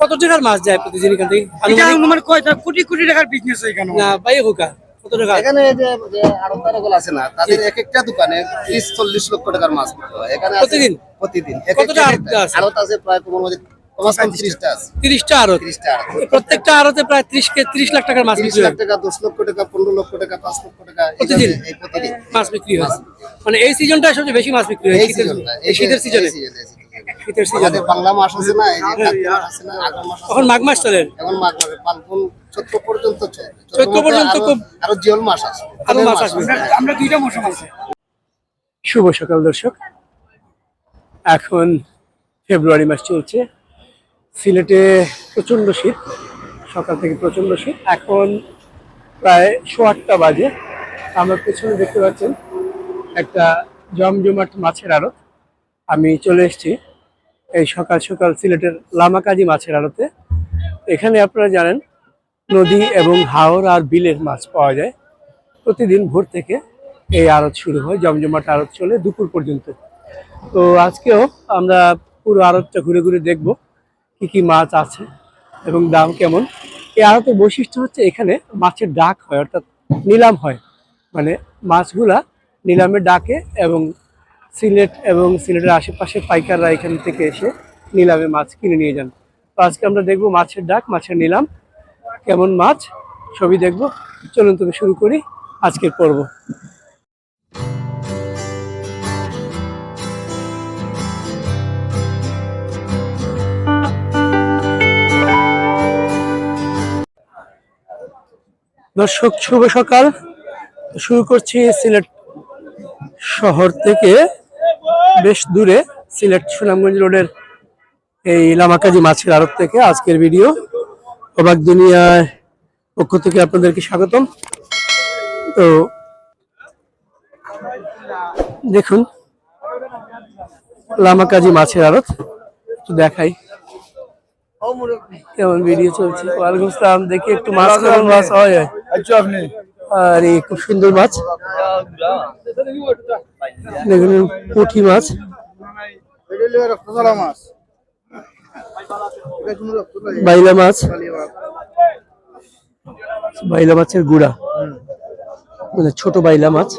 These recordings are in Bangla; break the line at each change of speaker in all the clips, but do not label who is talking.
কত টাকার মাছ যায় প্রতিদিন এখান থেকে?
এটা
আনুমানিক?
কয়টা কোটি কোটি টাকার বিজনেস এখানে।
না হোকা কত টাকা?
এখানে যে যে আড়তদারগুলো আছে না তাদের এক একটা দোকানে ত্রিশ চল্লিশ লক্ষ টাকার মাছ এখানে
প্রতিদিন?
প্রতিদিন।
কতটা আড়ত আছে?
আড়ত আছে প্রায় তোমার মধ্যে ত্রিশটা
আড়ত?
ত্রিশটা
প্রত্যেকটা আড়তে প্রায় ত্রিশ কে ত্রিশ লাখ টাকার মাছ বিক্রি
লাখ
হয়।
টাকা দশ লক্ষ টাকা পনেরো লক্ষ টাকা পাঁচ লক্ষ টাকা
প্রতিদিন? মাছ বিক্রি হয়। মানে এই সিজনটা সবচেয়ে বেশি মাছ বিক্রি হয়
এই
শীতের
সিজনটা
এই শীতের সিজনে শীতের সিজনে
আমাদের বাংলা মাস আছে না এই যে কার্তিক মাস আছে না আগাম মাস
এখন মাঘ মাস চলে।
এখন মাঘ মাসে ফাল্গুন চৈত্র পর্যন্ত চলে
চৈত্র পর্যন্ত
আরো-
খুব-
আরও জিওল মাস আছে।
আরও মাস আসবে।
আমরা- আমরা দুইটা মৌসুম আছে।
শুভ সকাল দর্শক। এখন ফেব্রুয়ারি মাস চলছে। সিলেটে প্রচণ্ড শীত সকাল থেকে প্রচণ্ড শীত। এখন প্রায় শো আটটা বাজে। আমার পেছনে দেখতে পাচ্ছেন একটা জমজমাট মাছের আড়ত। আমি চলে এসেছি এই সকাল সকাল সিলেটের লামাকাজি মাছের আড়তে। এখানে আপনারা জানেন, নদী এবং হাওর আর বিলের মাছ পাওয়া যায়। প্রতিদিন ভোর থেকে এই আড়ত শুরু হয়, জমজমাট আড়ত চলে দুপুর পর্যন্ত। তো আজকেও আমরা পুরো আড়তটা ঘুরে ঘুরে দেখব কি কি মাছ আছে এবং দাম কেমন। এই আড়তের বৈশিষ্ট্য হচ্ছে এখানে মাছের ডাক হয়, অর্থাৎ নিলাম হয়। মানে মাছগুলা নিলামে ডাকে এবং সিলেট এবং সিলেটের আশেপাশে পাইকাররা এখান থেকে এসে নিলামে মাছ কিনে নিয়ে যান। তো আজকে আমরা দেখব মাছের ডাক, মাছের নিলাম। কেমন মাছ? ছবি দেখব। চলুন তুমি শুরু করি আজকের পর্ব। দর্শক, শুভ সকাল। শুরু করছি সিলেট শহর থেকে। বেশ দূরে সিলেট সুনামগঞ্জ রোডের এই লামাকাজি মাছের আড়ত থেকে আজকের ভিডিও। অবাক দুনিয়ার পক্ষ থেকে আপনাদেরকে স্বাগতম। তো দেখুন, লামাকাজি মাছের আড়ত, একটু দেখাই। কেমন ভিডিও চলছে? দেখি একটু মাছ মাছ হয়?
আচ্ছা
আর এই খুব সুন্দর মাছ। পুঁটি মাছ। বাইলা মাছ। বাইলা মাছের গুড়া। মানে ছোট বাইলা মাছ।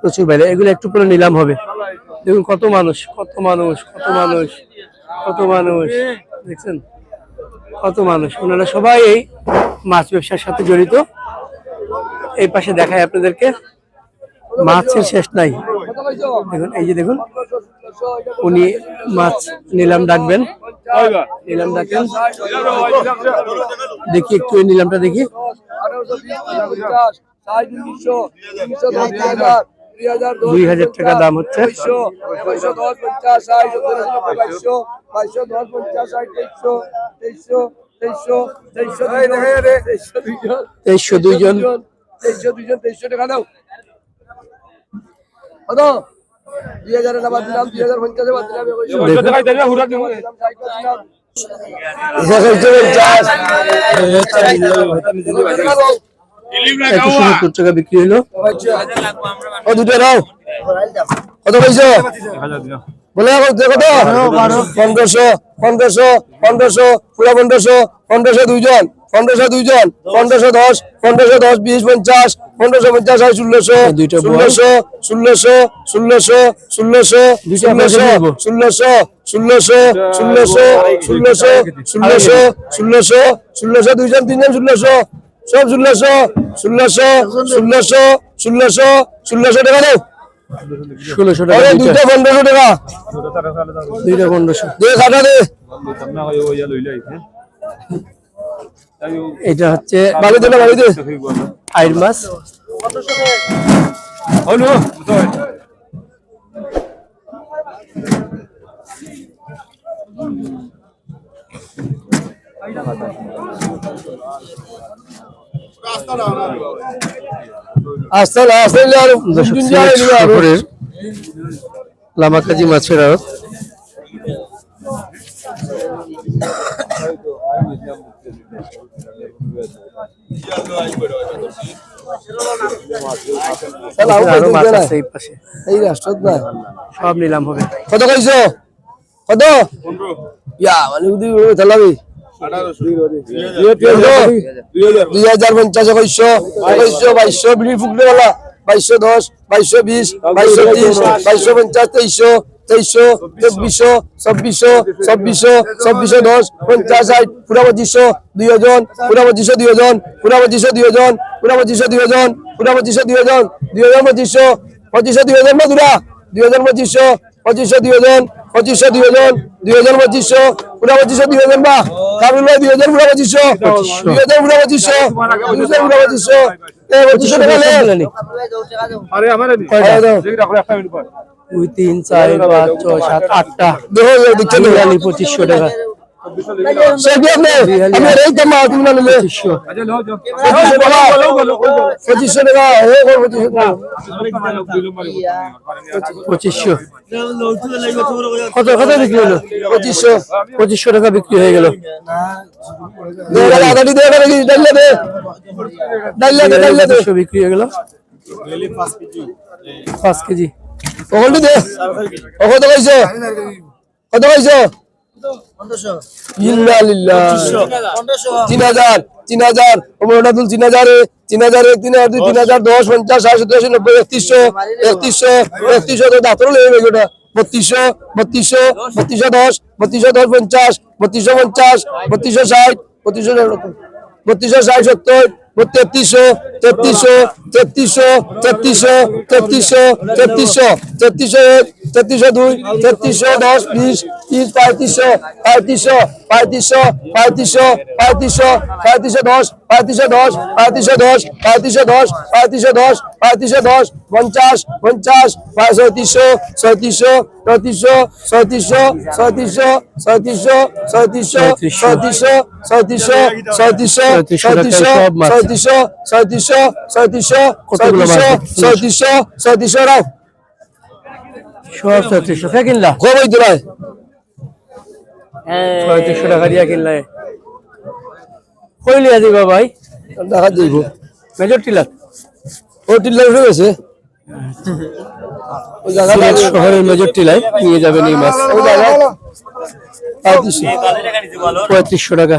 প্রচুর বাইলা। এগুলো একটু পরে নিলাম হবে। দেখুন কত মানুষ কত মানুষ কত মানুষ কত মানুষ। দেখছেন? কত মানুষ। ওনারা সবাই এই মাছ ব্যবসার সাথে জড়িত। এই পাশে দেখায় আপনাদেরকে। মাছের শেষ নাই। দেখুন, এই যে দেখুন, উনি মাছ নিলাম ডাকবেন। নিলাম ডাকেন। দেখি একটু নিলামটা দেখি। দুই হাজার টাকা দাম হচ্ছে। তেইশশো দুইজন।
তেইশশো দুইজন তেইশশো টাকা দাও। কত? দুই হাজার টাকা দিলাম দুই হাজার পঞ্চাশ টাকা দিলাম
একশো। সত্তর টাকা বিক্রি হলো ও দুটো নাও কত পয়সা বলে কত? পনেরোশো পনেরোশো পনেরোশো পুরো পনেরোশো পনেরোশো দুইজন। পনেরোশো দুইজন পনেরোশো দশ পনেরোশো দশ বিশ পঞ্চাশ পনেরোশো পঞ্চাশ হয় ষোলোশো ষোলোশো ষোলোশো ষোলোশো ষোলোশো ষোলোশো ষোলোশো ষোলোশো ষোলোশো ষোলোশো ষোলোশো ষোলোশো দুইজন তিনজন ষোলোশো সব ষোলোশো ষোলোশো ষোলোশো ষোলোশো ষোলোশো টাকা দাও ষোলোশো টাকা দুইটা পনেরোশো টাকা দুইটা পনেরোশো দে কাটা দে এটা হচ্ছে ভালো দিন ভালো দিন আইর মাছ। হলো। আসসালাম আসসালাম লামাকাজি মাছের আড়ত। সব নিলাম হবে।
কত কইছো? কত? ইয়া মানে উদি চালাবি। দুই হাজার। পঞ্চাশ একুশশো একুশশো বাইশশো বিড়ি ফুকলে বলা। বাইশশো দশ বাইশশো বিশ বাইশশো ত্রিশ বাইশশো পঞ্চাশ তেইশশো। তেইশশো চব্বিশশো চব্বিশশো চব্বিশশো চব্বিশশো দশ পঞ্চাশ ষাট পুরা পঁচিশশো দুই হাজার পুরা পঁচিশশো দুই হাজার পুরা পঁচিশশো দুই হাজার পুরা পঁচিশশো দুই হাজার পুরা পঁচিশশো দুই হাজার দুই হাজার পঁচিশশো পঁচিশশো দুই হাজার না দুরা দুই হাজার পঁচিশশো পঁচিশশো দুই হাজার পঁচিশশো দুই হাজার দুই হাজার পঁচিশশো পুরা পঁচিশশো দুই হাজার বা কারুল ভাই দুই হাজার পুরা পঁচিশশো দুই হাজার পুরা পঁচিশশো দুই হাজার পুরা। পঁচিশশো পঁচিশশো টাকা নেন
দুই তিন চার পাঁচ ছয় সাত আটটা। বিয়াল্লিশ পঁচিশশো টাকা। পঁচিশশো। কত বিক্রি হলো?
পঁচিশশো।
পঁচিশশো টাকা বিক্রি হয়ে গেল। বিক্রি হয়ে গেল। পাঁচ কেজি।
ওগুলো দে। ও কত কইছো? কত কইছো? তিন হাজার তিন হাজার। ওমরটা তুল তিন হাজারে, তিন হাজার তিন হাজার দুই, তিন হাজার দশ, পঞ্চাশ, ষাট, সত্তর, আশি, নব্বই, একত্রিশশো একত্রিশশো একত্রিশশো, তো দাঁতরও লেগে ওটা। বত্রিশশো বত্রিশশো বত্রিশশো দশ বত্রিশশো দশ, পঞ্চাশ, বত্রিশশো পঞ্চাশ বত্রিশশো ষাট, সত্তর তেত্রিশশো তেত্রিশশো তেত্রিশশো তেত্রিশশো তেত্রিশশো তেত্রিশশো তেত্রিশশো এক তেত্রিশশো দুই তেত্রিশশো দশ বিশ তিরিশ পঁয়ত্রিশশো পঁয়ত্রিশশো পঁয়ত্রিশশো পঁয়ত্রিশশো পঁয়ত্রিশশো পঁয়ত্রিশশো দশ পঁয়ত্রিশশো দশ পঁয়ত্রিশশো দশ পঁয়ত্রিশশো দশ পঁয়ত্রিশশো দশ পঁয়ত্রিশশো দশ পঞ্চাশ পঞ্চাশ সৈত্রিশশো সৈত্রিশশো সৈত্রিশশো সৈত্রিশশো সৈত্রিশশো সৈত্রিশশো সৈত্রিশশো সৈত্রিশশো সৈত্রিশশো সৈত্রিশশো সৈত্রিশশো সৈত্রিশশো ছয়ত্রিশশো
ছয়ত্রিশশো
ছয়ত্রিশশো
ছয়ত্রিশশো
ছয়ত্রিশশো ছয়ত্রিশশো রাও
টাকা দিয়া কিনলাই শহরের মেজর টিলায় নিয়ে যাবেন এই মাছ
পঁয়ত্রিশশো
টাকা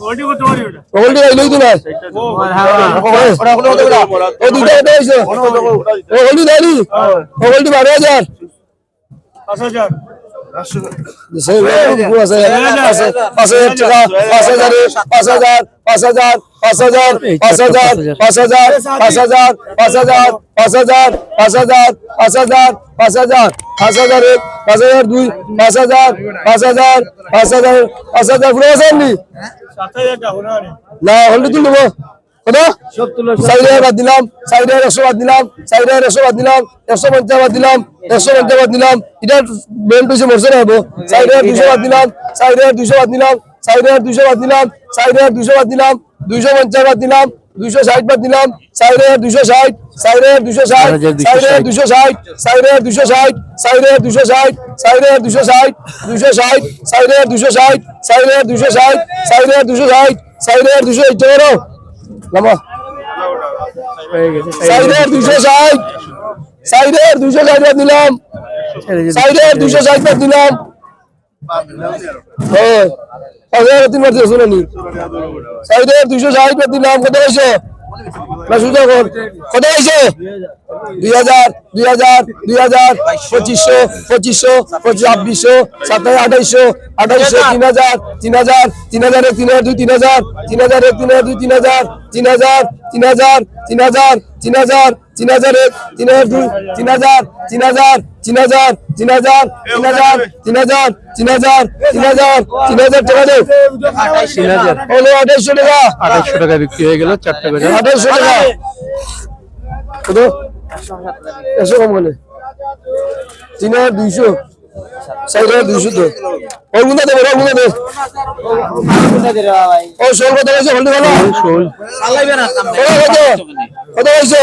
ওল্ডি ওই লই তো ভাই
ওটা ওটা
ওটা ও দুটো ওটা হইছে ওল্ডি দাঁড়ি ওল্ডি 12000 5000
পাঁচ হাজার
পাঁচ হাজার টাকা পাঁচ হাজার পাঁচ হাজার পাঁচ হাজার পাঁচ হাজার পাঁচ হাজার পাঁচ হাজার পাঁচ হাজার পাঁচ হাজার পাঁচ হাজার পাঁচ হাজার পাঁচ হাজার পাঁচ হাজার পাঁচ হাজার এক পাঁচ হাজার দুই পাঁচ হাজার পাঁচ হাজার পাঁচ হাজার পাঁচ হাজার
হাজার টাকা না
না হলদি তুল দেবো কত চারি হাজার বাদ দিলাম চারি হাজার একশো বাদ দিলাম চারি হাজার একশো বাদ দিলাম একশো পঞ্চাশ বাদ দিলাম একশো পঞ্চাশ বাদ দিলাম এটা বেল পয়সা মরছে না হব চারি হাজার দুশো বাদ দিলাম চারি হাজার দুশো বাদ দিলাম চারি হাজার দুশো বাদ দিলাম চারি হাজার দুশো বাদ দিলাম দুইশো পঞ্চাশ বাদ দিলাম দুইশো ষাট বাদ দিলাম চারি হাজার দুশো ষাট চারি হাজার দুশো ষাট চারি হাজার দুশো ষাট চারি হাজার দুশো ষাট চারি হাজার দুশো ষাট চারি হাজার দুশো ষাট দুশো ষাট চারি হাজার দুশো ষাট চারি হাজার দুশো ষাট চারি হাজার দুশো ষাট চারি হাজার দুশো এইটা করো লামা
হয়ে গেছে
নামা সাইডের দুশো ষাট। সাইডের দুশো ষাট দিলাম। সাইডের দুশো ষাট দিলাম। হ্যাঁ। তিনবার শুনে নি সাইডের দুশো ষাট দিলাম। কত হয়েছে? কত হয়েছে দুই হাজার দুই হাজার দুই হাজার পঁচিশশো পঁচিশশো পঁচিশ ছাব্বিশশো সাতাশ আঠাইশশো আঠাইশশো তিন হাজার তিন হাজার তিন হাজার এক তিন হাজার দুই তিন হাজার তিন হাজার এক তিন হাজার দুই তিন হাজার তিন হাজার তিন হাজার তিন হাজার তিন হাজার তিন হাজার এক তিন হাজার দুই তিন হাজার তিন হাজার তিন হাজার তিন হাজার তিন হাজার তিন হাজার তিন হাজার তিন হাজার তিন হাজার টাকা দে।
তিন হাজার।
হলো আঠাইশশো টাকা।
আঠাইশশো টাকা বিক্রি হয়ে গেল চারটা করে
আঠাইশশো টাকা। কত? একশো কম বলে তিন হাজার দুইশো। সাইড দুইশো তো। ওগুলো দে ওগুলো দে। ও শোল কত হয়েছে? হলদি ভালো।
শোল
কত কত হয়েছে?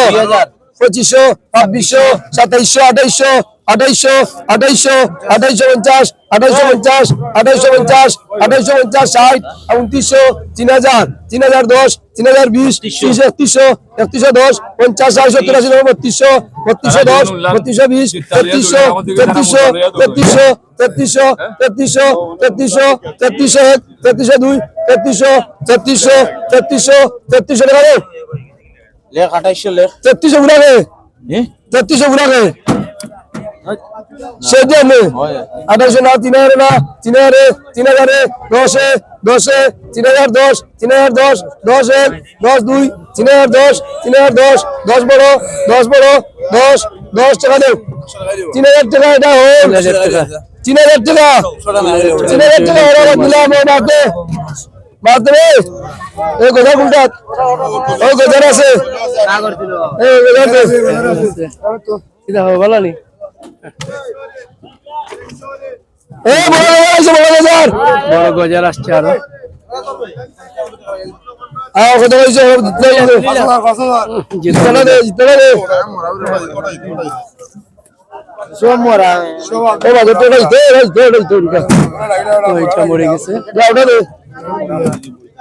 পঁচিশশো ছাব্বিশশো সাতাইশশো আঠাইশশো। আঠাইশশো আঠাইশশো আঠাইশশো পঞ্চাশ আঠাইশশো পঞ্চাশ আঠাইশশো পঞ্চাশ আঠাইশশো পঞ্চাশ ষাট উনত্রিশশো তিন হাজার তিন হাজার দশ তিন হাজার বিশ ত্রিশ একত্রিশশো একত্রিশশো দশ পঞ্চাশ ষাট সত্তর আশি নব্বই বত্রিশশো বত্রিশশো দশ বত্রিশশো বিশ তেত্রিশশো তেত্রিশশো তেত্রিশশো তেত্রিশশো তেত্রিশশো তেত্রিশশো তেত্রিশশো এক তেত্রিশশো দুই তেত্রিশশো তেত্রিশশো তেত্রিশশো তেত্রিশশো
লেখ আঠাইশশো লেখ।
তেত্রিশশো ঘুরাবে তেত্রিশশো ঘুরাবে সেই জন্য আঠাশশো না তিন হাজার না তিন হাজারে তিন হাজারে দশে দশে তিন হাজার দশ তিন হাজার দশ দশ এক দশ দুই তিন হাজার দশ তিন হাজার দশ দশ বড় দশ বড় দশ দশ টাকা দেব তিন হাজার টাকা এটা হোক তিন হাজার টাকা তিন হাজার টাকা ওরা দিলাম ও বাদে এই গোজা কোনটা ওই গোজার আছে এই গোজার আছে
ভালো নি
এই বড় গজার
আসছে
আরও। মরে।
গেছে।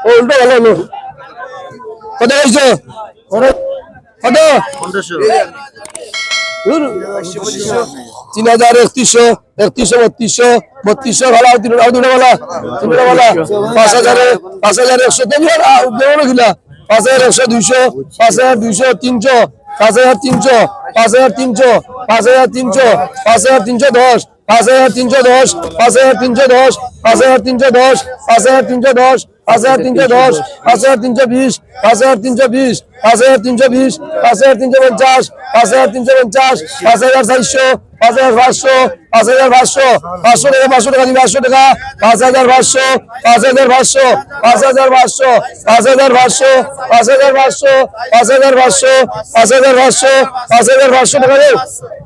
উল্টো ভালো কত কত? তিন হাজার একত্রিশশো একত্রিশশো বত্রিশশো বত্রিশশো ভালো দুটো ভালো তিনটা ভালো পাঁচ হাজারে পাঁচ হাজার একশো দেবো কিনা পাঁচ হাজার একশো দুইশো পাঁচ হাজার দুইশো তিনশো পাঁচ হাজার তিনশো পাঁচ হাজার তিনশো পাঁচ হাজার তিনশো পাঁচ হাজার তিনশো দশ পাঁচ হাজার তিনশো দশ পাঁচ হাজার তিনশো দশ পাঁচ হাজার তিনশো দশ পাঁচ হাজার তিনশো দশ পাঁচ হাজার তিনশো দশ পাঁচ হাজার তিনশো বিশ পাঁচ হাজার তিনশো বিশ পাঁচ হাজার তিনশো বিশ পাঁচ হাজার তিনশো পঞ্চাশ পাঁচ হাজার তিনশো পঞ্চাশ পাঁচ হাজার চারশো পাঁচ হাজার পাঁচশো পাঁচ হাজার পাঁচশো পাঁচশো টাকা পাঁচশো টাকা পাঁচশো টাকা, পাঁচ হাজার পাঁচশো, পাঁচ হাজার পাঁচশো, পাঁচ হাজার পাঁচশো, পাঁচ হাজার পাঁচশো, পাঁচ হাজার পাঁচশো, পাঁচ হাজার পাঁচশো, পাঁচ হাজার পাঁচশো, পাঁচ হাজার পাঁচশো টাকা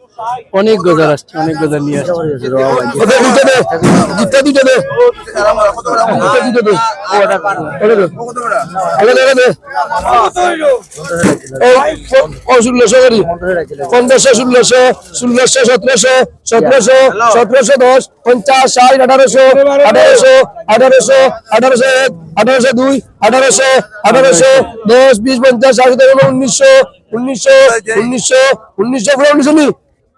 অনেক গজার আসছে অনেক গজার নিয়ে আসছে
ষোলোশো করি পনেরোশো ষোলোশো ষোলোশো সতেরোশো এক আঠারোশো দুই আঠারোশো আঠারোশো দশ বিশ পঞ্চাশ ষাট উনিশশো উনিশশো উনিশশো উনিশশো উনিশশো নি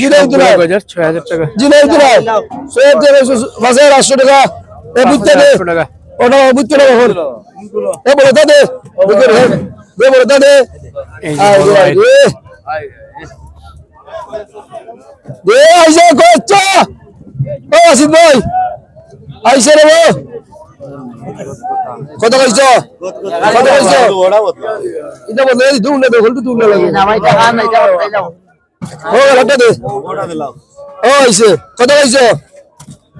জিনাইদ রায় জিনাইদ রায় সৈয়দ আটশো টাকা। এ বুঝতে দে বুঝতে না এখন এ বলে তা কচ্ছ ও আসিদ ভাই। আইসে রে কত কইছ? কত কইছ? এটা বলে দুন না দেখল তো দুন ও ওটা দে। ওটা দিলাম ও হইছে কত হইছে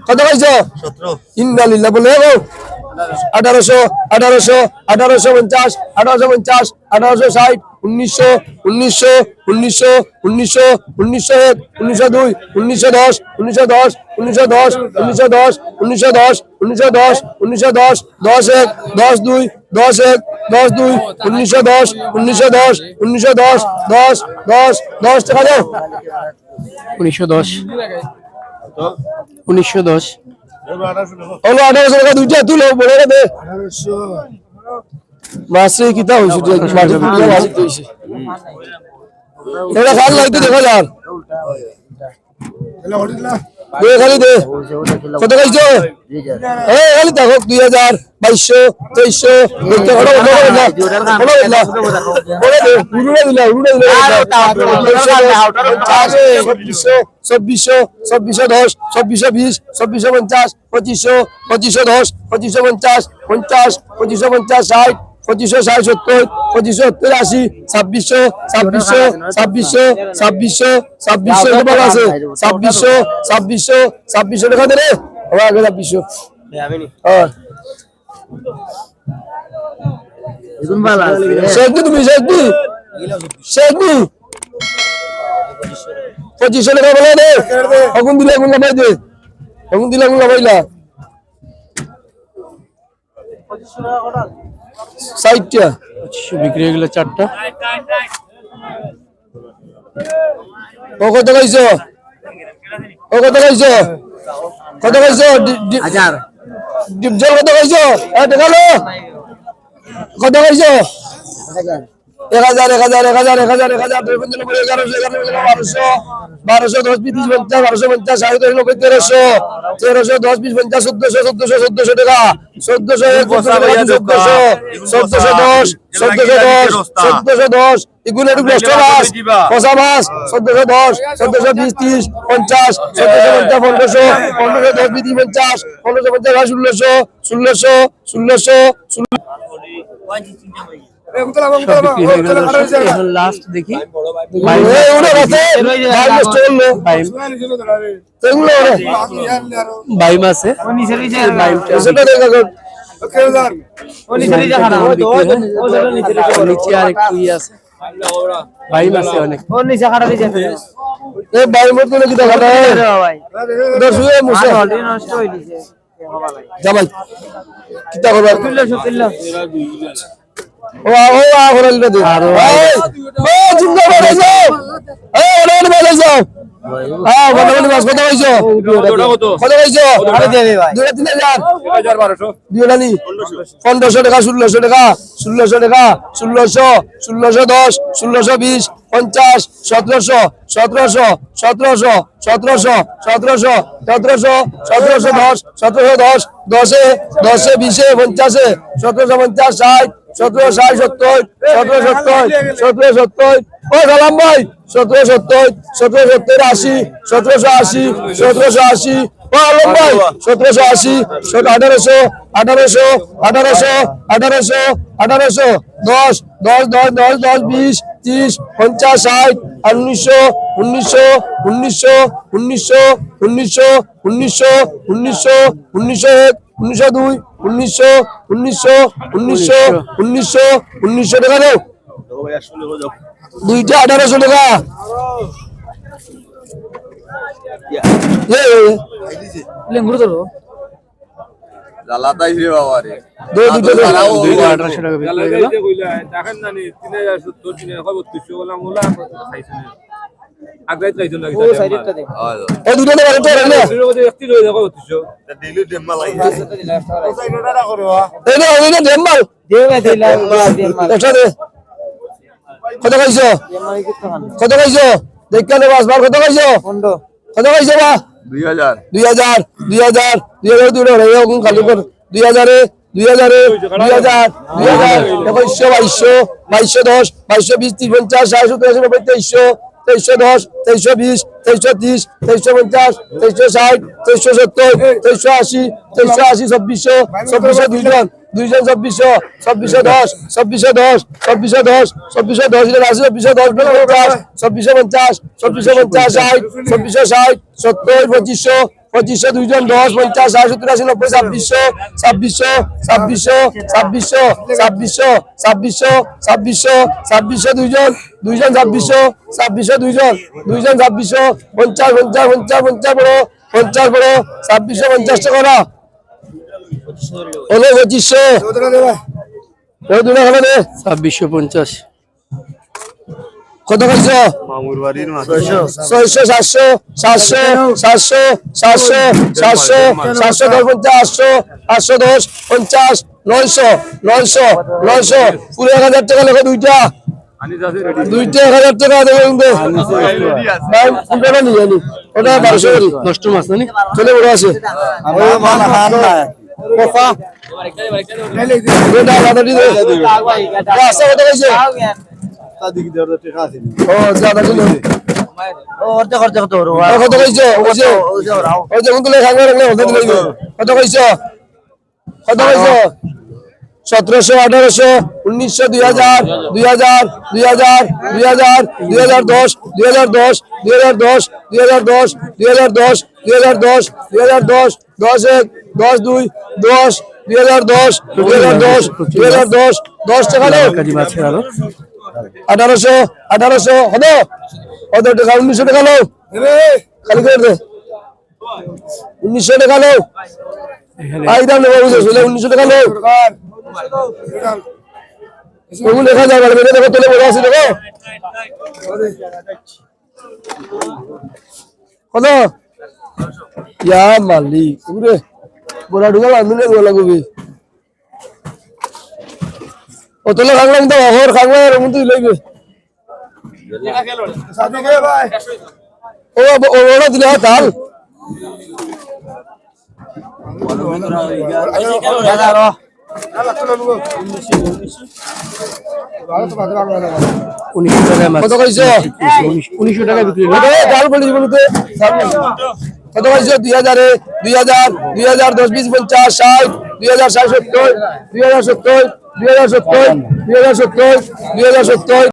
কত হইছে 17 ইন্নালিল্লাহ বলে ও 1800 1800 1850 1850 1860 1900 1900 1900 1900 1901 1902 দশ এক দশ দুই উনিশশো দশ উনিশশো দশ উনিশশো দশ দশ দশ দশ টাকা দাও।
উনিশশো দশ। উনিশশো দশ।
হলো আঠারোশো টাকা দুইটা তুলো বলে দে। মাসে কিতা তুইছে এটা ভালো লাগতে দেখা যার দে খালি দে। কত কইছো এই খালি দেখো 2000 2200 2300 কত বড় বড় না বড় না বড় দে পুরো দিলা পুরো দিলা আর তা আউটার 2600 2600 2610 2620 2650 পঁচিশশো ষাট সত্তর পঁচিশশো সত্তর আশি ছাব্বিশশো ছাব্বিশশো ছাব্বিশশো ছাব্বিশশো ছাব্বিশশো ভালো আছে। ছাব্বিশশো ছাব্বিশশো ছাব্বিশশো টাকা দে রে। ছাব্বিশশো। হ্যাঁ। তুমি শেখ নি শেখ নি পঁচিশশো টাকা বলে দে এখন দিলে এখন লাভাই দে। এখন দিলে এখন লাভাইলা
পঁচিশশো বিক্রি হয়ে গেলো চারটা।
ও কত খাইছো? ও কত খাইছো? কত খাইছো? হাজার। ডিপজল কত খাইছো? এ দেখাল কত খাইছো? এক হাজার এক হাজার এক হাজার এক হাজার এক হাজার দুই এগারোশো এগারোশো বারোশো বারোশো দশ বিশ পঞ্চাশ বারোশো পঞ্চাশ সাড়ে দশ নব্বই তেরোশো তেরোশো দশ বিশ পঞ্চাশ চোদ্দশো চোদ্দশো চোদ্দশো টাকা চোদ্দশো এক চোদ্দশো চোদ্দশো দশ চোদ্দশো দশ চোদ্দশো দশ এগুলো একটু মাস পচা মাছ চোদ্দশো দশ চোদ্দশো বিশ ত্রিশ পঞ্চাশ চোদ্দশো পঞ্চাশ পনেরোশো পনেরোশো দশ বিশ পঞ্চাশ পনেরোশো পঞ্চাশ ষোলোশো ষোলোশো ষোলোশো ষোলো
লাস্ট দেখি। বাইম
আছে।
নিচে আর একটু ইয়ে আছে। বাইম আছে অনেক।
ওর নিচে খাটা
দিয়েছে
এই বাইমের তো নাকি দেখা যায়? ভাই। দর্শকে মুসা অলরেডি নষ্ট হয়ে গেছে। জামাই কিতা করবা 1700 1700 পনেরোশো টাকা ষোলোশো টাকা ষোলোশো টাকা ষোলোশো ষোলোশো দশ ষোলোশো বিশ পঞ্চাশ সতেরোশো সতেরোশো সতেরোশো সতেরোশো সতেরোশো সতেরোশো সতেরোশো দশ সতেরোশো দশ দশে দশে বিশে পঞ্চাশে সতেরোশো পঞ্চাশ ষাট সতেরো ষাট সত্তর, সতেরো সত্তর সতেরো সত্তর। ও সালাম সতেরো সত্তর সতেরো সত্তর আশি, সতেরোশো আশি সতেরোশো আশি। ও আলম সতেরোশো আশি আঠারোশো আঠারোশো আঠারোশো আঠারোশো আঠারোশো। দশ দশ দশ দশ দশ, বিশ ত্রিশ পঞ্চাশ ষাট আর উনিশশো উনিশশো উনিশশো উনিশশো উনিশশো উনিশশো উনিশশো উনিশশো এক উনিশশো দুই উনিশশো উনিশশো উনিশশো উনিশশো উনিশশো টাকা দেও। দুইটা আঠারোশো টাকা। এ, এ,
জ্বালাতাই রে বাবা রে।
কত কইছো কত কইছো কত কইছো কত কইছো বা
দুই হাজার
দুই হাজার দুই হাজার দুই হাজার দুই হাজার দুই হাজারে দুই হাজারে দুই হাজার দুই হাজার একুশশো বাইশশো বাইশশো দশ বাইশশো বিশ ত্রিশ পঞ্চাশ ষাট সত্তর আশি নব্বই তেইশশো তেইশশো দশ তেইশশো বিশ তেইশশো ত্রিশ তেইশশো পঞ্চাশ তেইশশো ষাট তেইশশো সত্তর তেইশশো আশি তেইশশো আশি চব্বিশশো চব্বিশশো দুইজন দুইজন চব্বিশশো চব্বিশশো দশ চব্বিশশো দশ চব্বিশশো দশ চব্বিশশো দশ আশি চব্বিশশো দশ পঞ্চাশ চব্বিশশো পঞ্চাশ চব্বিশশো পঞ্চাশ ষাট চব্বিশশো ষাট সত্তর পঁচিশশো পঁচিশশো দুইজন দশ পঞ্চাশ ষাট সত্তর আশি নব্বই ছাব্বিশশো ছাব্বিশশো ছাব্বিশশো ছাব্বিশশো ছাব্বিশশো ছাব্বিশশো ছাব্বিশশো ছাব্বিশশো দুইজন দুইজন ছাব্বিশশো ছাব্বিশশো দুইজন দুইজন ছাব্বিশশো পঞ্চাশ পঞ্চাশ পঞ্চাশ পঞ্চাশ বড় পঞ্চাশ বড় ছাব্বিশশো পঞ্চাশ টাকা না হলো পঁচিশশো।
ছাব্বিশশো পঞ্চাশ।
কত
মাছ
ছয়শো। সাতশো সাতশো সাতশো সাতশো সাতশো সাতশো দশ পঞ্চাশ আটশো আটশো দশ পঞ্চাশ নয়শো নয়শো নয়শো। পুরো এক হাজার টাকা লেখো দুইটা। দুইটা এক হাজার টাকা জানি ওটা বারোশো করি।
নষ্ট মাছ
চলে বড় আছে। ও জাদা ছিল
অর্ধেক অর্ধেক তো
ও কত কইছে ওই যে কুন্তলে খাঙ্গা রাখলে ওটা দিলে কত কইছে কত কইছে সতেরোশো আঠারোশো উনিশশো দুই হাজার দুই হাজার দুই হাজার দুই হাজার দুই হাজার দশ দুই হাজার দশ দুই হাজার দশ দুই হাজার দশ দুই হাজার দশ দুই হাজার দশ দুই হাজার দশ দশ এক দশ দুই দশ দুই হাজার দশ দুই হাজার দশ দুই হাজার দশ দশ টাকা আঠারোশো আঠারোশো, হলো? কত টাকা উনিশশো টাকা লো খালি করে দে। উনিশশো টাকা লো দাম উনিশশো টাকা লো দেখা যায় দেখো, তোলে বড় আছে দেখো। ইয়া মালিক ওরে ঢুকা গোলা গবি ও তোলে খাংলাম তো হর খাংলা এরকম তুই লইবে ও ওরা দিলে তাল।
উনিশশো বিক্রি হলো
কত কইছো দুই হাজারে দুই হাজার দুই হাজার দশ বিশ পঞ্চাশ ষাট দুই হাজার ষাট সত্তর দুই হাজার সত্তর দুই হাজার সত্তর দুই হাজার সত্তর দুই হাজার সত্তর